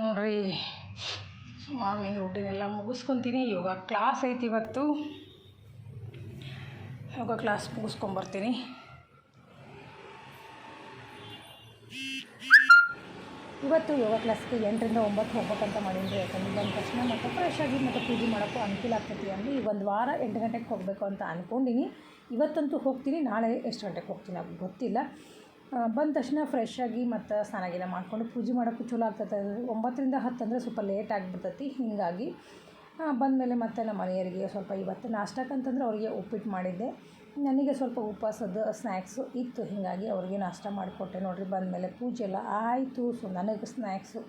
ನೋಡ್ರಿ ಮಾರ್ನಿಂಗ್ ರೂಟೀನೆಲ್ಲ ಮುಗಿಸ್ಕೊತೀನಿ. ಯೋಗ ಕ್ಲಾಸ್ ಐತಿ ಇವತ್ತು. ಯೋಗ ಕ್ಲಾಸ್ ಮುಗಿಸ್ಕೊಂಬರ್ತೀನಿ. ಇವತ್ತು ಯೋಗ ಕ್ಲಾಸ್ಗೆ ಎಂಟರಿಂದ ಒಂಬತ್ತು ಹೋಗ್ಬೇಕಂತ ಮಾಡೀನಿ ಯಾಕಂದ್ರೆ ಬಂದ ತಕ್ಷಣ ಮತ್ತು ಫ್ರೆಶ್ ಆಗಿ ಮತ್ತು ಪೂಜೆ ಮಾಡೋಕ್ಕೂ ಅನುಕೂಲ ಆಗ್ತೈತಿ ಅಂದರೆ ಈ ಒಂದು ವಾರ ಎಂಟು ಗಂಟೆಗೆ ಹೋಗಬೇಕು ಅಂತ ಅಂದ್ಕೊಂಡಿನಿ ಇವತ್ತಂತೂ ಹೋಗ್ತೀನಿ, ನಾಳೆ ಎಷ್ಟು ಗಂಟೆಗೆ ಹೋಗ್ತೀನಿ ಅದು ಗೊತ್ತಿಲ್ಲ. ಬಂದ ತಕ್ಷಣ ಫ್ರೆಶ್ ಆಗಿ ಮತ್ತು ಸ್ನಾನ ಗೀನ ಮಾಡ್ಕೊಂಡು ಪೂಜೆ ಮಾಡೋಕ್ಕೂ ಚಲೋ ಆಗ್ತೈತೆ. ಒಂಬತ್ತರಿಂದ ಹತ್ತು ಅಂದರೆ ಸ್ವಲ್ಪ ಲೇಟ್ ಆಗಿಬಿಡ್ತೈತಿ, ಹೀಗಾಗಿ. ಬಂದಮೇಲೆ ಮತ್ತೆ ನಮ್ಮ ಮನೆಯವರಿಗೆ ಸ್ವಲ್ಪ ಇವತ್ತು ನಾಷ್ಟಕ್ಕಂತಂದ್ರೆ ಅವರಿಗೆ ಉಪ್ಪಿಟ್ಟು ಮಾಡಿದ್ದೆ. ನನಗೆ ಸ್ವಲ್ಪ ಉಪವಾಸದ ಸ್ನ್ಯಾಕ್ಸು ಇತ್ತು, ಹೀಗಾಗಿ ಅವ್ರಿಗೆ ನಾಷ್ಟ ಮಾಡಿಕೊಟ್ಟೆ. ನೋಡಿರಿ, ಬಂದಮೇಲೆ ಪೂಜೆ ಎಲ್ಲ ಆಯಿತು. ಸೊ, ನನಗೆ ಸ್ನ್ಯಾಕ್ಸು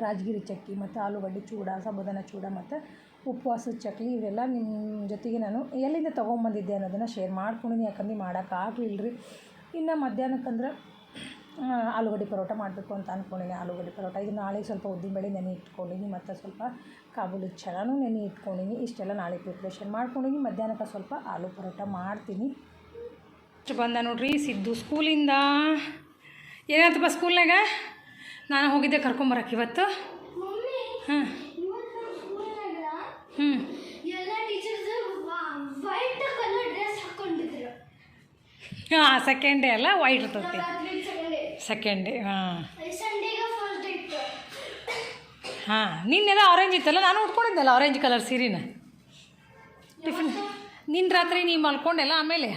ರಾಜಗಿರಿ ಚಕ್ಕಿ ಮತ್ತು ಆಲೂಗಡ್ಡೆ ಚೂಡ, ಸಾಬುದಾನ ಚೂಡ ಮತ್ತು ಉಪವಾಸದ ಚಕ್ಲಿ, ಇವೆಲ್ಲ ನಿಮ್ಮ ಜೊತೆಗೆ ನಾನು ಎಲ್ಲಿಂದ ತೊಗೊಂಬಂದಿದ್ದೆ ಅನ್ನೋದನ್ನು ಶೇರ್ ಮಾಡ್ಕೊಂಡಿನಿ. ಯಾಕಂದ್ರೆ ಮಾಡೋಕ್ಕಾಗಲಿಲ್ಲ ರೀ ಇನ್ನು ಮಧ್ಯಾಹ್ನಕ್ಕಂದ್ರೆ ಆಲೂಗಡ್ಡೆ ಪರೋಟ ಮಾಡಬೇಕು ಅಂತ ಅಂದ್ಕೊಂಡಿನಿ ಆಲೂಗಡ್ಡೆ ಪರೋಟ. ಇದು ನಾಳೆ ಸ್ವಲ್ಪ ಉದ್ದಿನಬೇಳೆ ನೆನೆ ಇಟ್ಕೊಂಡಿನಿ ಮತ್ತು ಸ್ವಲ್ಪ ಕಾಬೂಲಿ ಚನಾನು ನೆನೆ ಇಟ್ಕೊಂಡಿನಿ. ಇಷ್ಟೆಲ್ಲ ನಾಳೆ ಪ್ರಿಪ್ರೇಷನ್ ಮಾಡ್ಕೊಂಡಿನಿ. ಮಧ್ಯಾಹ್ನಕ್ಕೆ ಸ್ವಲ್ಪ ಆಲೂ ಪರೋಟ ಮಾಡ್ತೀನಿ. ಇಷ್ಟು ಬಂದ ನೋಡ್ರಿ ಸಿದ್ದು ಸ್ಕೂಲಿಂದ. ಏನಾಯ್ತಪ್ಪ ಸ್ಕೂಲ್ನಾಗ? ನಾನು ಹೋಗಿದ್ದೆ ಕರ್ಕೊಂಬರಕ್ಕೆ ಇವತ್ತು. ಹಾಂ. ಹ್ಞೂ ಎಲ್ಲ ಟೀಚರ್ಸ್ ವೈಟ್ ಕಲರ್ ಡ್ರೆಸ್ ಹಾಕೊಂಡಿದ್ರು. ಹಾಂ ಸೆಕೆಂಡ್ ಡೇ ಅಲ್ಲ ವೈಟ್ ಇರ್ತೈತಿ. ಸೆಕೆಂಡ್ ಡೇ ಹಾಂ. ಹಾಂ ನಿನ್ನೆಲ್ಲ ಆರೆಂಜ್ ಇತ್ತಲ್ಲ? ನಾನು ಉಟ್ಕೊಂಡಿದ್ದೆಲ್ಲ ಆರೆಂಜ್ ಕಲರ್ ಸೀರೆನ? ಟಿಫಿನ್ ನಿನ್ನ ರಾತ್ರಿ ನೀ ಮಲ್ಕೊಂಡೆಲ್ಲ ಆಮೇಲೆ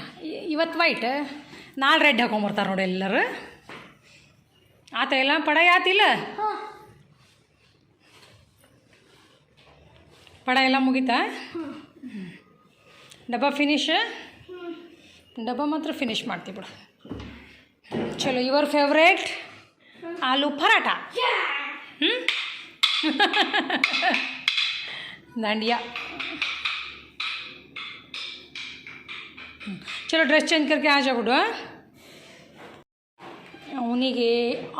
ಇವತ್ತು ವೈಟ್ ನಾಳೆ ರೆಡ್ ಹಾಕೊಂಬರ್ತಾರೆ ನೋಡಿ ಎಲ್ಲರೂ. ಆತ ಎಲ್ಲ ಪಡ ಆತಿಲ್ಲ? ಪಡ ಎಲ್ಲ ಮುಗೀತಾ? ಡಬ್ಬ ಫಿನಿಶ್ ಡಬ್ಬ ಮಾತ್ರ ಫಿನಿಶ್ ಮಾಡ್ತೀವಿ ಬಿಡು. ಚಲೋ ಯುವರ್ ಫೇವ್ರೇಟ್ ಆಲೂ ಪರಾಟ ಹ್ಞೂ ದಾಂಡಿಯಾ ಚಲೋ ಡ್ರೆಸ್ ಚೇಂಜ್ ಕರ್ಕೆ ಆಚೆ ಬಿಡು ಅವನಿಗೆ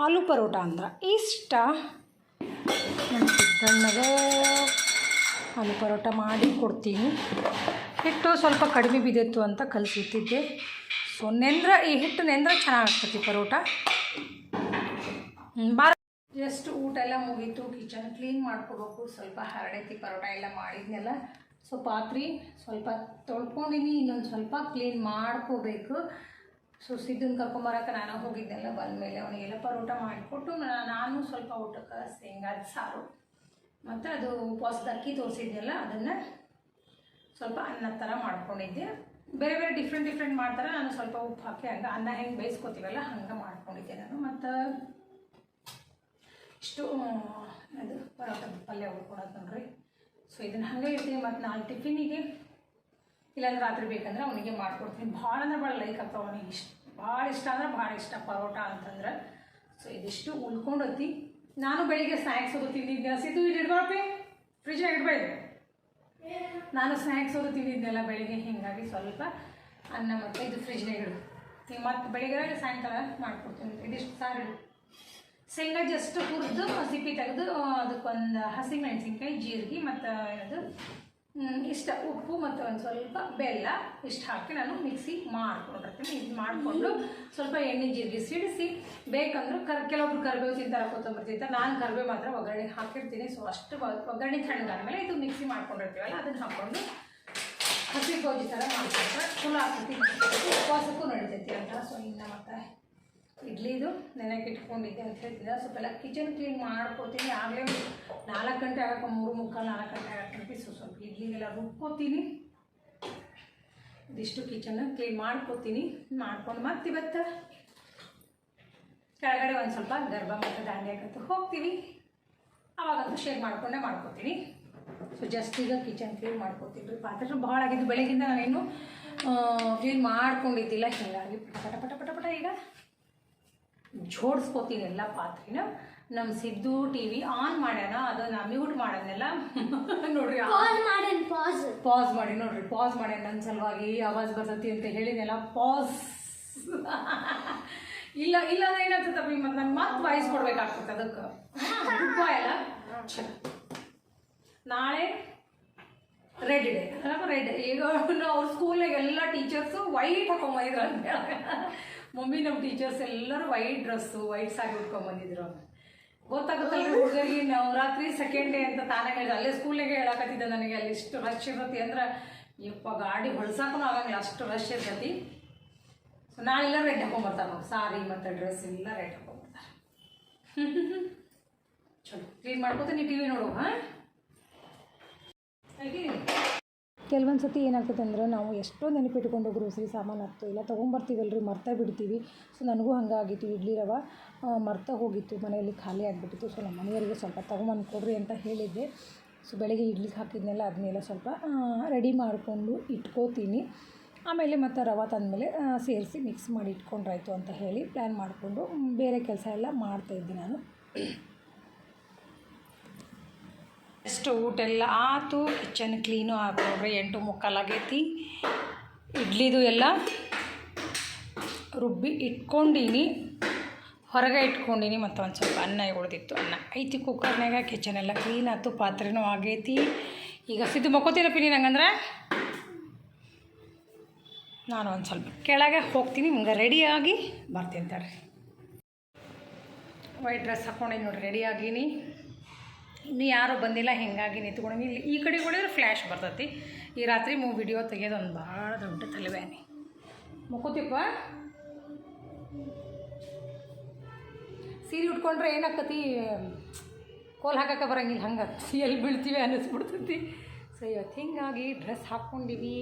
ಆಲೂ ಪರೋಟ ಅಂದ್ರೆ ಇಷ್ಟ ನಮ್ಮ ಸಿದ್ದಣ್ಣಗೆ ಆಲೂ ಪರೋಟ ಮಾಡಿ ಕೊಡ್ತೀನಿ ಹಿಟ್ಟು ಸ್ವಲ್ಪ ಕಡಿಮೆ ಬಿದ್ದಿತ್ತು ಅಂತ ಕಲಿಸುತ್ತಿದ್ದೆ ಸೊ ನೆಂದ್ರ, ಈ ಹಿಟ್ಟು ನೆಂದ್ರೆ ಚೆನ್ನಾಗಾಗ್ತೈತಿ ಪರೋಟ. ಬಾರ. ಜಸ್ಟ್ ಊಟ ಎಲ್ಲ ಮುಗೀತು, ಕಿಚನ್ ಕ್ಲೀನ್ ಮಾಡ್ಕೋಬೇಕು. ಸ್ವಲ್ಪ ಹರಡೈತಿ ಪರೋಟ ಎಲ್ಲ ಮಾಡಿದ್ನೆಲ್ಲ. ಸೊ ಪಾತ್ರೆ ಸ್ವಲ್ಪ ತೊಳ್ಕೊಂಡಿನಿ, ಇನ್ನೊಂದು ಸ್ವಲ್ಪ ಕ್ಲೀನ್ ಮಾಡ್ಕೋಬೇಕು. ಸೊ ಸಿದ್ದನ್ ಕರ್ಕೊಂಬರಕ್ಕೆ ನಾನು ಹೋಗಿದ್ದೆಲ್ಲ, ಬಂದಮೇಲೆ ಅವನಿಗೆಲ್ಲ ಪರೋಟ ಮಾಡಿಕೊಟ್ಟು ನಾನು ಸ್ವಲ್ಪ ಊಟಕ್ಕೆ ಶೇಂಗಾದ ಸಾರು, ಮತ್ತು ಅದು ಉಪವಾಸದ ಅಕ್ಕಿ ತೋರಿಸಿದ್ದೆಲ್ಲ ಅದನ್ನು ಸ್ವಲ್ಪ ಅನ್ನ ಥರ ಮಾಡ್ಕೊಂಡಿದ್ದೆ. ಬೇರೆ ಬೇರೆ ಡಿಫ್ರೆಂಟ್ ಡಿಫ್ರೆಂಟ್ ಮಾಡ್ತಾರೆ. ನಾನು ಸ್ವಲ್ಪ ಉಪ್ಪು ಹಾಕಿ ಹಂಗೆ ಅನ್ನ ಹೆಂಗೆ ಬೇಯಿಸ್ಕೊತೀವಲ್ಲ ಹಂಗೆ ಮಾಡ್ಕೊಂಡಿದ್ದೆ ನಾನು. ಮತ್ತು ಇಷ್ಟು ಅದು ಪರೋಟದ ಪಲ್ಯ ಉಳ್ಕೊಳೋದು ನೋಡ್ರಿ. ಸೊ ಇದನ್ನು ಹಂಗೆ ಇಡ್ತೀನಿ. ಮತ್ತು ನಾನು ಟಿಫಿನಿಗೆ ಇಲ್ಲಾಂದ್ರೆ ರಾತ್ರಿ ಬೇಕಂದ್ರೆ ಅವನಿಗೆ ಮಾಡ್ಕೊಡ್ತೀನಿ. ಭಾಳ ಅಂದ್ರೆ ಭಾಳ ಲೈಕ್ ಆಗ್ತಾವ ಅವನಿಗೆ ಇಷ್ಟ. ಭಾಳ ಇಷ್ಟ ಅಂದ್ರೆ ಭಾಳ ಇಷ್ಟ ಪರೋಟ ಅಂತಂದ್ರೆ. ಸೊ ಇದಿಷ್ಟು ಉಳ್ಕೊಂಡತಿ. ನಾನು ಬೆಳಿಗ್ಗೆ ಸ್ನ್ಯಾಕ್ಸ್ ಅದು ತಿಂದಿದ್ದೆ. ಹಸಿದು ಇಡ್ಬಾರಪ್ಪಿ ಫ್ರಿಜ್ನಾಗ ಇಡಬೇಡಿ ನಾನು ಸ್ನ್ಯಾಕ್ಸ್ ಅವರು ತಿಂದಿದ್ದೆಲ್ಲ ಬೆಳಿಗ್ಗೆ ಹೀಗಾಗಿ ಸ್ವಲ್ಪ ಅನ್ನ ಮತ್ತು ಇದು ಫ್ರಿಜ್ನಾಗಿಡು ಈಗ ಮತ್ತೆ ಬೆಳಿಗ್ಗೆ ಸಾಯಂಕಾಲ ಮಾಡಿಕೊಡ್ತೀನಿ. ಇದಿಷ್ಟು ಸಾರು ಶೇಂಗಾ ಜಸ್ಟ್ ಹುರಿದು ಸಿಪ್ಪಿ ತೆಗೆದು ಅದಕ್ಕೊಂದು ಹಸಿಮೆಣಸಿನ್ಕಾಯಿ ಜೀರಿಗೆ ಮತ್ತು ಹ್ಮ್, ಇಷ್ಟ ಉಪ್ಪು ಮತ್ತು ಒಂದು ಸ್ವಲ್ಪ ಬೆಲ್ಲ ಇಷ್ಟು ಹಾಕಿ ನಾನು ಮಿಕ್ಸಿ ಮಾಡ್ಕೊಂಡಿರ್ತೀನಿ ಇದು ಮಾಡಿಕೊಂಡು ಸ್ವಲ್ಪ ಎಣ್ಣೆ ಜೀರಿಗೆ ಸಿಡಿಸಿ, ಬೇಕಂದ್ರೆ ಕರ್, ಕೆಲವೊಬ್ರು ಕರಿಬೇವು ತಿಂತಾರೆ, ಕೊತ್ತಂಬರಿ ತಿಂತಾರೆ, ನಾನು ಕರ್ಬೇವು ಮಾತ್ರ ಒಗ್ಗರಣೆ ಹಾಕಿರ್ತೀನಿ. ಸೊ ಅಷ್ಟು ಒಗ್ಗರಣೆ ಒಗ್ಗರಣೆ ತಣ್ಣಗಾದ್ಮೇಲೆ ಇದು ಮಿಕ್ಸಿ ಮಾಡ್ಕೊಂಡಿರ್ತೀವಲ್ಲ, ಅದನ್ನು ಹಾಕ್ಕೊಂಡು ಹಸಿ ಗೋಜಿ ಥರ ಮಾಡ್ಕೊಂಡ್ರೆ ಚಲೋ ಆಗ್ತೈತಿ ಉಪವಾಸಕ್ಕೂ ನಡಿತೈತಿ ಅಂತ ಸೊ ಇನ್ನು ಮತ್ತೆ ಇಡ್ಲಿದು ನೆನೆಗೆ ಇಟ್ಕೊಂಡಿದ್ದೆ ಅಂತ ಹೇಳ್ತಿದ್ದೆ. ಸ್ವಲ್ಪ ಎಲ್ಲ ಕಿಚನ್ ಕ್ಲೀನ್ ಮಾಡ್ಕೊತೀನಿ. ಆಗಲೇ ನಾಲ್ಕು ಗಂಟೆ ಆಗಕ್ಕೆ ಮೂರು ಮುಕ್ಕಾಲು ನಾಲ್ಕು ಗಂಟೆ ಆಗಕ್ಕೆ ಸೊ ಸ್ವಲ್ಪ ಇಡ್ಲಿಗೆಲ್ಲ ರುಬ್ಕೋತೀನಿ. ಇದಿಷ್ಟು ಕಿಚನ್ ಕ್ಲೀನ್ ಮಾಡ್ಕೊತೀನಿ. ಮಾಡ್ಕೊಂಡು ಮತ್ತೆ ಇವತ್ತು ಕೆಳಗಡೆ ಒಂದು ಸ್ವಲ್ಪ ಗರ್ಭ ಮತ್ತು ದಾಂಡ್ಯಾಕಂತೂ ಹೋಗ್ತೀವಿ. ಅವಾಗಂತೂ ಶೇರ್ ಮಾಡ್ಕೊಂಡೇ ಮಾಡ್ಕೊತೀನಿ. ಸೊ ಜಸ್ಟ್ ಈಗ ಕಿಚನ್ ಕ್ಲೀನ್ ಮಾಡ್ಕೊತೀನಿ ರೀ ಪಾತ್ರೆ ಭಾಳ ಆಗಿದ್ದು ಬೆಳಗಿಂದ ನಾನೇನು ಕ್ಲೀನ್ ಮಾಡ್ಕೊಂಡಿದ್ದಿಲ್ಲ. ಹೀಗಾಗಿ ಪಟ ಪಟ ಪಟ ಪಟ ಈಗ ಜೋಡಿಸ್ಕೋತೀನಿ ಎಲ್ಲ ಪಾತ್ರೆನ ನಮ್ಮ ಸಿದ್ದು ಟಿವಿ ಆನ್ ಮಾಡ್ಯಾನ ಅದನ್ನ ಮ್ಯೂಟ್ ಮಾಡೋದನ್ನೆಲ್ಲ ನೋಡ್ರಿ ಪಾಸ್ ಪಾಸ್ ಪಾಸ್ ಮಾಡಿ ನೋಡ್ರಿ ಪಾಸ್ ಮಾಡಿ ನನ್ನ ಸಲುವಾಗಿ ಆವಾಜ್ ಬರ್ತತಿ ಅಂತ ಹೇಳಿದೆಲ್ಲ ಪಾಸ್ ಇಲ್ಲ ಇಲ್ಲ ಅಂದ್ರೆ ಏನಾಗ್ತದಪ್ಪ ಮತ್ತೆ ನಾನು ಮತ್ತೆ ವಾಯ್ಸ್ ಕೊಡ್ಬೇಕಾಗ್ತದೆ ಅದಕ್ಕೆ. ಅಲ್ಲ? ನಾಳೆ ರೆಡ್ ಡೇ ಅಲ್ಲಪ್ಪ ರೆಡ್ ಈಗ ಅವ್ರ ಸ್ಕೂಲ್ನಾಗ ಎಲ್ಲ ಟೀಚರ್ಸು ವೈಟ್ ಹಾಕೊಂಬಂದಿದ್ರು ಅಂತ ಮಮ್ಮಿ ನಮ್ಮ ಟೀಚರ್ಸ್ ಎಲ್ಲರೂ ವೈಟ್ ಡ್ರೆಸ್ಸು ವೈಟ್ ಸಾರಿ ಉಟ್ಕೊಂಬಂದಿದ್ರು ಗೊತ್ತಾಗುತ್ತಲ್ಲ ಹುಡುಗರಿಗೆ ನವರಾತ್ರಿ ಸೆಕೆಂಡ್ ಡೇ ಅಂತ ತಾನೇ ಹೇಳಿದ ಅಲ್ಲೇ ಸ್ಕೂಲಿಗೆ ಹೇಳಕತ್ತಿದ್ದೆ ನನಗೆ ಅಲ್ಲಿ ಇಷ್ಟು ರಶ್ ಇರ್ತೈತಿ ಅಂದ್ರೆ ಯಪ್ಪ ಗಾಡಿ ಹೊಳ್ಸಾಕೂ ಆಗಂಗಿಲ್ಲ ಅಷ್ಟು ರಶ್ ಇರ್ತೈತಿ. ಸೊ ನಾಳೆಲ್ಲ ರೆಡ್ ಹಾಕೊಂಬರ್ತಾರೆ ನಾವು ಸಾರಿ ಮತ್ತು ಡ್ರೆಸ್ ಎಲ್ಲ ರೆಡ್ ಹಾಕೊಂಬರ್ತಾರೆ. ಚಲೋ. ಕ್ಲೀನ್ ಮಾಡ್ಕೋತೀನಿ ಟಿ ವಿ ನೋಡು ಹಾಂ? ಕೆಲವೊಂದು ಸತಿ ಏನಾಗ್ತದೆ ಅಂದ್ರೆ ನಾವು ಎಷ್ಟೋ ನೆನಪಿಟ್ಕೊಂಡು ಗ್ರೋಸರಿ ಸಾಮಾನು ಹತ್ತು ಇಲ್ಲ ತೊಗೊಂಬರ್ತೀವಲ್ರಿ ಮರ್ತಾ ಬಿಡ್ತೀವಿ. ಸೊ ನನಗೂ ಹಂಗಾಗಿತ್ತು, ಇಡ್ಲಿ ರವೆ ಮರ್ತ ಮರ್ತಾ ಹೋಗಿತ್ತು, ಮನೆಯಲ್ಲಿ ಖಾಲಿ ಆಗಿಬಿಟ್ಟಿತ್ತು. ಸೊ ನಮ್ಮ ಮನೆಯವರಿಗೆ ಸ್ವಲ್ಪ ತೊಗೊಂಬಂದು ಕೊಡ್ರಿ ಅಂತ ಹೇಳಿದ್ದೆ. ಸೊ ಬೆಳಗ್ಗೆ ಇಡ್ಲಿಗೆ ಹಾಕಿದ್ನೆಲ್ಲ, ಅದನ್ನೆಲ್ಲ ಸ್ವಲ್ಪ ರೆಡಿ ಮಾಡಿಕೊಂಡು ಇಟ್ಕೋತೀನಿ. ಆಮೇಲೆ ಮತ್ತು ರವೆ ತಂದಮೇಲೆ ಸೇರಿಸಿ ಮಿಕ್ಸ್ ಮಾಡಿ ಇಟ್ಕೊಂಡ್ರಾಯ್ತು ಅಂತ ಹೇಳಿ ಪ್ಲ್ಯಾನ್ ಮಾಡಿಕೊಂಡು ಬೇರೆ ಕೆಲಸ ಎಲ್ಲ ಮಾಡ್ತಾಯಿದ್ದೆ ನಾನು. ಎಷ್ಟು ಊಟ ಎಲ್ಲ ಆತು, ಕಿಚನ್ ಕ್ಲೀನು ಆತು ನೋಡ್ರಿ, ಎಂಟು ಮುಕ್ಕಾಲಾಗೈತಿ ಇಡ್ಲಿದು ಎಲ್ಲ ರುಬ್ಬಿ ಇಟ್ಕೊಂಡೀನಿ. ಹೊರಗೆ ಇಟ್ಕೊಂಡೀನಿ ಮತ್ತು ಒಂದು ಸ್ವಲ್ಪ ಅನ್ನ ಉಳಿದಿತ್ತು ಅನ್ನ. ಐತಿ ಕುಕ್ಕರ್ನಾಗ ಕಿಚನ್ ಎಲ್ಲ ಕ್ಲೀನ್ ಆಯ್ತು ಪಾತ್ರೆನೂ ಆಗೈತಿ. ಈಗ ಸಿದ್ದು ಮಕ್ಕೋತೀನಪ್ಪ ನೀನು ಹಂಗಂದ್ರೆ ನಾನು ಒಂದು ಸ್ವಲ್ಪ ಕೆಳಗೆ ಹೋಗ್ತೀನಿ ಹಂಗೆ ರೆಡಿಯಾಗಿ ಬರ್ತೀನಿ ತಡ್ರಿ. ವೈಟ್ ಡ್ರೆಸ್ ಹಾಕ್ಕೊಂಡೀನಿ ನೋಡಿ ರೆಡಿ ಆಗೀನಿ. ಇನ್ನು ಯಾರೂ ಬಂದಿಲ್ಲ, ಹಿಂಗಾಗಿ ನಿಂತ್ಕೊಂಡು ಇಲ್ಲಿ ಈ ಕಡೆ ಹೊಡಿದ್ರೆ ಫ್ಲ್ಯಾಶ್ ಬರ್ತೈತಿ. ಈ ರಾತ್ರಿ ಮೂ ವಿಡಿಯೋ ತೆಗೆಯೋದು ಒಂದು ಭಾಳ ದೊಡ್ಡ ತಲೆಬ್ಯಾನಿ. ಮುಕ್ಕೋತಿಪ್ಪ ಸೀರೆ ಉಟ್ಕೊಂಡ್ರೆ ಏನಾಗ್ತತಿ? ಕೋಲ್ ಹಾಕಕ್ಕೆ ಬರಂಗಿಲ್ಲ, ಹಂಗೆ ಎಲ್ಲಿ ಬೀಳ್ತೀವಿ ಅನ್ನಿಸ್ಬಿಡ್ತೈತಿ. ಸೊ ಇವತ್ತು ಹಿಂಗಾಗಿ ಡ್ರೆಸ್ ಹಾಕ್ಕೊಂಡಿವಿ.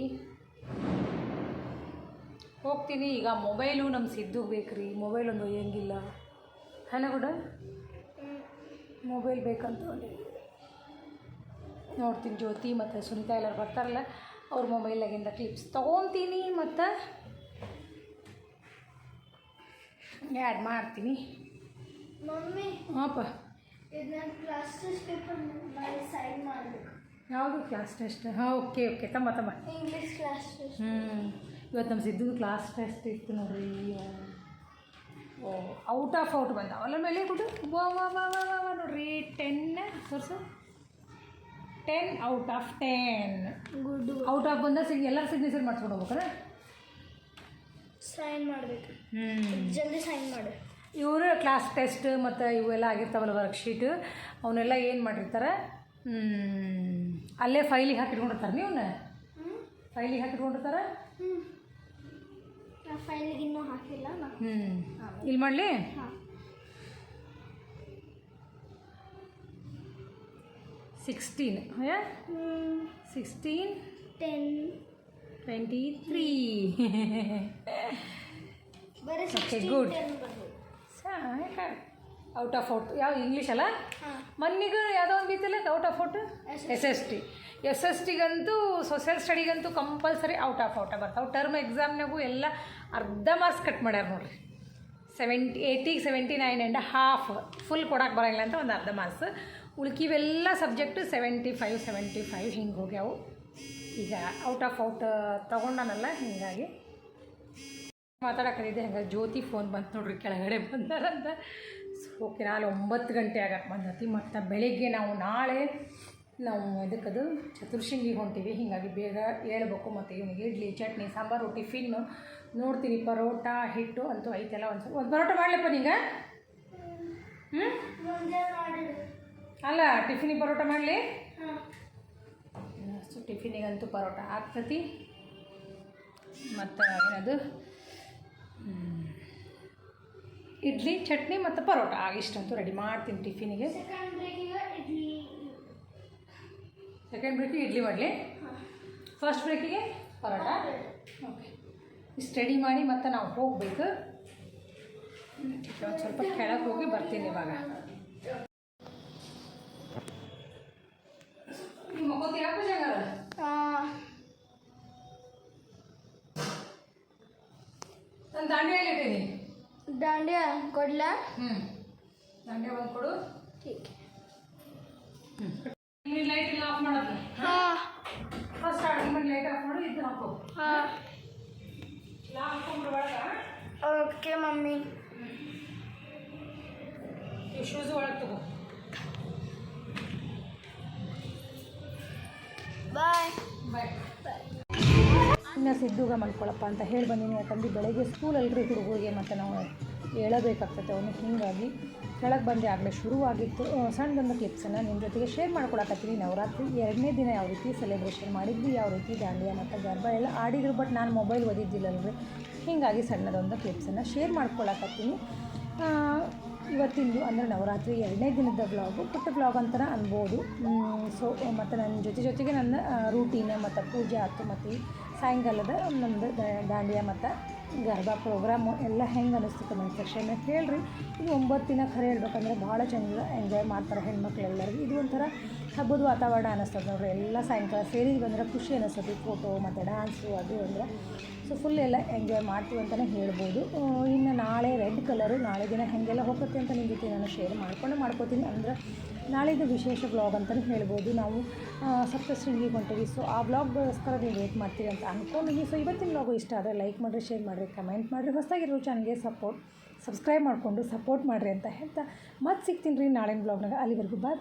ಹೋಗ್ತೀನಿ, ಈಗ ಮೊಬೈಲು ನಮ್ಮ ಸಿದ್ದು ಬೇಕ್ರಿ. ಮೊಬೈಲ್ ಒಂದು ಒಯ್ಯಂಗಿಲ್ಲ ಹನಗುಡ ಮೊಬೈಲ್ ಬೇಕಂತ. ನೋಡ್ತೀನಿ ಜ್ಯೋತಿ ಮತ್ತು ಸುನೀತಾ ಎಲ್ಲರೂ ಬರ್ತಾರಲ್ಲ ಅವ್ರ ಮೊಬೈಲಾಗಿಂದ ಕ್ಲಿಪ್ಸ್ ತೊಗೊತೀನಿ ಮತ್ತು ಆ್ಯಡ್ ಮಾಡ್ತೀನಿ. ಮಮ್ಮಿ ಹಾಂಪ್ಪ ಯಾವುದು ಕ್ಲಾಸ್ ಟೆಸ್ಟ್ ಹಾಂ ಓಕೆ ಓಕೆ ತಮ್ಮ ತಮ್ಮ. ಇಂಗ್ಲೀಷ್ ಕ್ಲಾಸ್ ಟೆಸ್ಟ್ ಹ್ಞೂ ಇವತ್ತು ನಮ್ಮ ಸಿದ್ದು ಕ್ಲಾಸ್ ಟೆಸ್ಟ್ ಇತ್ತು ನೋಡ್ರಿ. ಓ ಔಟ್ ಆಫ್ ಔಟ್ ಬಂದಾವಲ್ಲ ಮೇಲೆ ಕೊಟ್ಟು ವಾ ವಾ ವಾ ವಾ ನೋಡ್ರಿ. ಟೆನ್ ತೋರಿಸು. Ten out of ten good out of ಬಂದ ಸಿಗ್ ಎಲ್ಲರ ಸಿಗ್ನೇಚರ್ ಮಾಡ್ಸ್ಕೊಂಡು ಹೋಗ್ಬೇಕಲ್ಲ? ಸೈನ್ ಮಾಡಬೇಕು. ಹ್ಞೂ ಜಲ್ದಿ ಸೈನ್ ಮಾಡಿ. ಇವರು ಕ್ಲಾಸ್ ಟೆಸ್ಟ್ ಮತ್ತು ಇವೆಲ್ಲ ಆಗಿರ್ತಾವಲ್ಲ ವರ್ಕ್ಶೀಟ್ ಅವನ್ನೆಲ್ಲ ಏನು ಮಾಡಿರ್ತಾರೆ? ಅಲ್ಲೇ ಫೈಲಿಗೆ ಹಾಕಿಟ್ಕೊಂಡಿರ್ತಾರೆ ನೀವನ್ನ ಫೈಲಿಗೆ ಹಾಕಿಟ್ಕೊಂಡಿರ್ತಾರೆ? ಫೈಲಿಗೆ ಇನ್ನೂ ಹಾಕಿಲ್ಲ ಹ್ಞೂ ಇಲ್ಲಿ ಮಾಡಲಿ? Sixteen sixteen ten twenty three ಬರೀ Okay, ಗುಡ್ ಬರ್ತದೆ ಔಟ್ ಆಫ್ ಔಟ್ ಯಾವ ಇಂಗ್ಲೀಷ್ ಅಲ್ಲ? ಮನ್ನಿಗ ಯಾವುದೋ ಒಂದು ಬೀತಲ್ಲ out of out S S S T S S ಟಿಗಂತೂ social ಸ್ಟಡಿಗಂತೂ ಕಂಪಲ್ಸರಿ ಔಟ್ ಆಫ್ ಔಟ ಬರ್ತಾವೆ. ಟರ್ಮ್ ಎಕ್ಸಾಮ್ನಾಗೂ ಎಲ್ಲ ಅರ್ಧ ಮಾರ್ಕ್ಸ್ ಕಟ್ ಮಾಡ್ಯಾರ ನೋಡ್ರಿ. Seventy ಏಯ್ಟಿಗೆ seventy nine and half full ಕೊಡಕ್ಕೆ ಬರೋಂಗಿಲ್ಲ ಅಂತ ಒಂದು ಅರ್ಧ marks ಉಳ್ಕಿವೆಲ್ಲ subject seventy five seventy five ಹಿಂಗೆ ಹೋಗ್ಯಾವು. ಈಗ ಔಟ್ ಆಫ್ ಔಟ್ ತೊಗೊಂಡನಲ್ಲ ಹೀಗಾಗಿ ಮಾತಾಡಕತ್ತಿದ್ದೆ ಹಂಗೆ ಜ್ಯೋತಿ ಫೋನ್ ಬಂತು ನೋಡ್ರಿ, ಕೆಳಗಡೆ ಬಂದಾರಂತ. ಓಕೆ ನಾಳೆ ಒಂಬತ್ತು ಗಂಟೆ ಆಗಕ್ಕೆ ಬಂದತಿ. ಮತ್ತು ಬೆಳಿಗ್ಗೆ ನಾವು ನಾಳೆ ನಾವು ಇದಕ್ಕದು ಚತುರ್ಶಿಂಗಿ ಹೊಂಟೀವಿ. ಹೀಗಾಗಿ ಬೇಗ ಹೇಳ್ಬೇಕು ಮತ್ತು ಇವನಿಗೆ ಇಡ್ಲಿ, ಚಟ್ನಿ, ಸಾಂಬಾರು ಟಿಫಿನ್ನು ನೋಡ್ತೀನಿ ಪರೋಟ ಹಿಟ್ಟು ಅಂತೂ ಐತೆಲ್ಲ ಒಂದು ಸ್ವಲ್ಪ. ಒಂದು ಪರೋಟ ಮಾಡಲಪ್ಪ ನಿಂಗೆ? ಅಲ್ಲ, ಟಿಫಿನಿಗೆ ಪರೋಟ ಮಾಡಲಿ? ಸೊ ಟಿಫಿನಿಗಂತೂ ಪರೋಟ ಆಗ್ತತಿ. ಮತ್ತು ಏನದು. ಇಡ್ಲಿ ಚಟ್ನಿ ಮತ್ತು ಪರೋಟ. ಇಷ್ಟಂತೂ ರೆಡಿ ಮಾಡ್ತೀನಿ ಟಿಫಿನಿಗೆ ಸೆಕೆಂಡ್ ಬ್ರೇಕಿಗೆ ಇಡ್ಲಿ. ಮಾಡಲಿ. ಫಸ್ಟ್ ಬ್ರೇಕಿಗೆ ಪರೋಟ. ಓಕೆ ಇಷ್ಟು ರೆಡಿ ಮಾಡಿ ಮತ್ತೆ ನಾವು ಹೋಗಬೇಕು. ಸ್ವಲ್ಪ ಕೆಳಗೆ ಹೋಗಿ ಬರ್ತೀನಿ ಇವಾಗ. ಕೊಡ್ಲಾ? ಹ್ಞೂ ಮಮ್ಮಿ. ಶೂಸ್ ಒಳಗೆ ತಗೋ. ಬಾಯ್ ಇನ್ನು ಸಿದ್ದುಗ ಮಾಡ್ಕೊಳಪ್ಪ ಅಂತ ಹೇಳಿ ಬಂದೀನಿ ಯಾಕಂದ್ರೆ ಬೆಳಗ್ಗೆ ಸ್ಕೂಲ್ ಅಲ್ಲಿ ಹುಡುಗರಿಗೆ ಮತ್ತೆ ನಾವು. ಹೇಳಬೇಕಾಗ್ತದೆ ಅವನು. ಹೀಗಾಗಿ ಕೆಳಗೆ ಬಂದೆ ಆಗಲೇ ಶುರುವಾಗಿತ್ತು. ಸಣ್ಣದೊಂದು ಕ್ಲಿಪ್ಸನ್ನು ನಿಮ್ಮ ಜೊತೆಗೆ ಶೇರ್ ಮಾಡ್ಕೊಳಕತ್ತೀನಿ. ನವರಾತ್ರಿ ಎರಡನೇ ದಿನ ಯಾವ ರೀತಿ ಸೆಲೆಬ್ರೇಷನ್ ಮಾಡಿದ್ವಿ, ಯಾವ ರೀತಿ ದಾಂಡಿಯಾ ಮತ್ತು ಗರ್ಭ ಎಲ್ಲ ಆಡಿದ್ರು ಬಟ್ ನಾನು ಮೊಬೈಲ್ ಓದಿದ್ದಿಲ್ಲಲ್ರಿ. ಹೀಗಾಗಿ ಸಣ್ಣದೊಂದು ಕ್ಲಿಪ್ಸನ್ನು ಶೇರ್ ಮಾಡ್ಕೊಳಕತ್ತೀನಿ. ಇವತ್ತಿಂದು ಅಂದರೆ ನವರಾತ್ರಿ ಎರಡನೇ ದಿನದ ಬ್ಲಾಗು ಪುಟ್ಟ ಬ್ಲಾಗ್ ಅಂತಲೇ ಅನ್ಬೋದು. ಸೊ ಮತ್ತು ನನ್ನ ಜೊತೆ ಜೊತೆಗೆ ನನ್ನ ರೂಟೀನ್ ಮತ್ತು ಪೂಜೆ ಆಯ್ತು ಮತ್ತು ಸಾಯಂಕಾಲದ ನಮ್ಮದು ದಾಂಡಿಯಾ ಮತ್ತು ಗರ್ಭ ಪ್ರೋಗ್ರಾಮು ಎಲ್ಲ ಹೆಂಗೆ ಅನ್ನಿಸ್ತು ಕಮೆಂಟ್ ಸೆಕ್ಷನ್ನಾಗ ಹೇಳ್ರಿ ಇದು ಒಂಬತ್ತು ದಿನ ಖರೆ ಹೇಳ್ಬೇಕಂದ್ರೆ ಭಾಳ ಚೆಂದ ಎಂಜಾಯ್ ಮಾಡ್ತಾರೆ ಹೆಣ್ಮಕ್ಳು ಎಲ್ಲರಿಗೂ. ಇದು ಒಂಥರ ಹಬ್ಬದ ವಾತಾವರಣ ಅನ್ನಿಸ್ತದೆ ನೋಡ್ರಿ. ಎಲ್ಲ ಸಾಯಂಕಾಲ ಸೇರಿ ಬಂದ್ರೆ ಖುಷಿ ಅನ್ನಿಸ್ತದೆ. ಫೋಟೋ ಮತ್ತು ಡ್ಯಾನ್ಸು ಅದು ಅಂದರೆ. ಸೊ ಫುಲ್ ಎಲ್ಲ ಎಂಜಾಯ್ ಮಾಡ್ತೀವಿ ಅಂತಲೇ ಹೇಳ್ಬೋದು. ಇನ್ನು ನಾಳೆ ರೆಡ್ ಕಲರು, ನಾಳೆ ದಿನ ಹೇಗೆಲ್ಲ ಹೋಗುತ್ತೆ ಅಂತ ನಿಮ್ಮ ಜೊತೆ ನಾನು ಶೇರ್ ಮಾಡ್ಕೊಂಡು ಮಾಡ್ಕೋತೀನಿ. ಅಂದ್ರೆ ನಾಳೆದು ವಿಶೇಷ ಬ್ಲಾಗ್ ಅಂತಲೇ ಹೇಳ್ಬೋದು. ನಾವು ಸಪ್ತಶೃಂಗಿಗೆ ಹೊಂಟೀವಿ. ಸೊ ಆ ಬ್ಲಾಗ್ಗೋಸ್ಕರ ನೀವು ವೇಟ್ ಮಾಡ್ತೀರಿ ಅಂತ ಅಂದ್ಕೊಂಡಿದ್ದೀನಿ ಸೊ ಇವತ್ತಿನ ಬ್ಲಾಗು ಇಷ್ಟ ಆದರೆ ಲೈಕ್ ಮಾಡಿರಿ ಶೇರ್ ಮಾಡಿರಿ ಕಮೆಂಟ್ ಮಾಡಿರಿ. ಹೊಸದಾಗಿರೋ ಚಾನಲ್ಗೆ ಸಪೋರ್ಟ್ ಸಬ್ಸ್ಕ್ರೈಬ್ ಮಾಡಿಕೊಂಡು ಸಪೋರ್ಟ್ ಮಾಡಿರಿ ಅಂತ ಹೇಳ್ತಾ ಮತ್ತೆ ಸಿಗ್ತೀನಿ ರೀ ನಾಳಿನ ಬ್ಲಾಗ್ನಾಗ ಅಲ್ಲಿವರೆಗೂ ಬಾಯ್